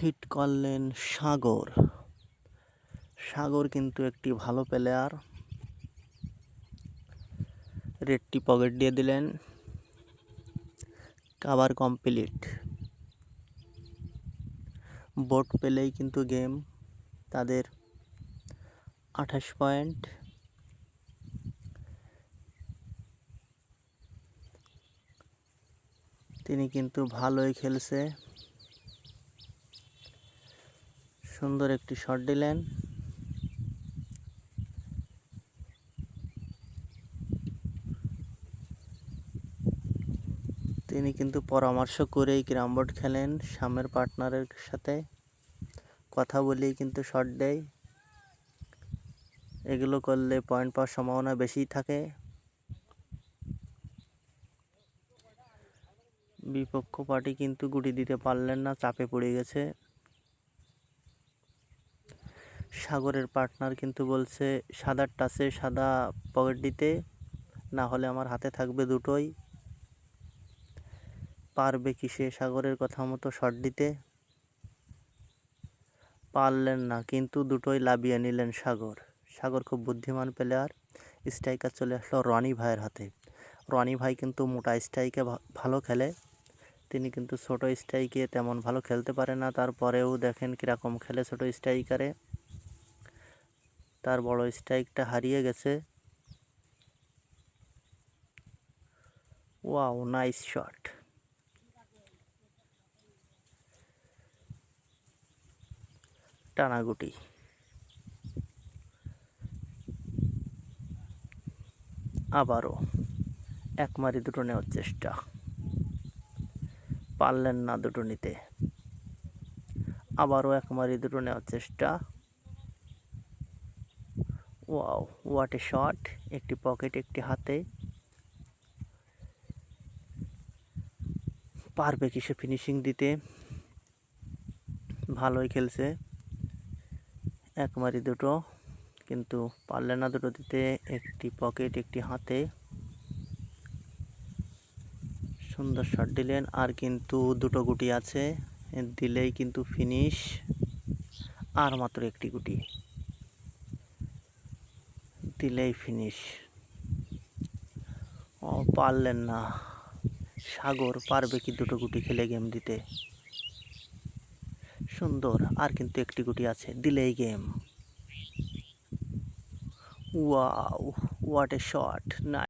Hit করলেন সাগর। সাগর কিন্তু একটি ভালো প্লেয়ার রেডটি পকেট দিয়ে দিলেন। Cover complete. বোট পেলেই কিন্তু গেম। তাদের আঠাশ পয়েন্ট। তিনি কিন্তু ভালোই খেলছে। সুন্দর একটি শট দিলেন। তিনি কিন্তু পরামর্শ করেই বোর্ড খেলেন, সামনের পার্টনারের সাথে। কথা বলেই কিন্তু শট দেয়। এগুলো করলে পয়েন্ট পাওয়ার সম্ভাবনা বেশি থাকে। বিপক্ষ পার্টি কিন্তু গুটি দিতে পারলেন না, চাপে পড়ে গেছে। সাগরের পার্টনার কিন্তু বলছে সাদার টাচে সাদা পকেট দিতে, না হলে আমার হাতে থাকবে দুটোই। পারবে কি সে সাগরের কথা মতো শট দিতে? পারলেন না, কিন্তু দুটোই লাবিয়ে নিলেন সাগর। সাগর খুব বুদ্ধিমান প্লেয়ার স্ট্রাইকার চলে আসলো রনি ভাইয়ের হাতে। রনি ভাই কিন্তু মোটা স্ট্রাইকে ভালো খেলে। তিনি কিন্তু ছোট স্ট্রাইকে তেমন ভালো খেলতে পারে না। তারপরেও দেখেন কীরকম খেলে ছোট স্ট্রাইকারে তার বড় স্ট্রাইকটা হারিয়ে গেছে। ওয়াও নাইস শট টানাগুটি। আবারও এক মারি দুটো নেওয়ার চেষ্টা। পারলেন না দুটো নিতে। আবারও এক মারি দুটো নেওয়ার চেষ্টা। ওয়াও ওয়াট এ শট একটি পকেট একটি হাতে। পারবে কি সে ফিনিশিং দিতে? ভালোই খেলছে। এক মারি দুটো, কিন্তু পারলে না দুটো দিতে। একটি পকেট একটি হাতে। সুন্দর শট দিলেন, আর কিন্তু দুটো গুটি আছে। দিলেই কিন্তু ফিনিশ আর মাত্র একটি গুটি। দিলেই ফিনিশ ও, পারলেন না। সাগর পারবে কি দুটো গুটি খেলে গেম দিতে? সুন্দর, আর কিন্তু একটি গুটি আছে, দিলেই game wow what a shot না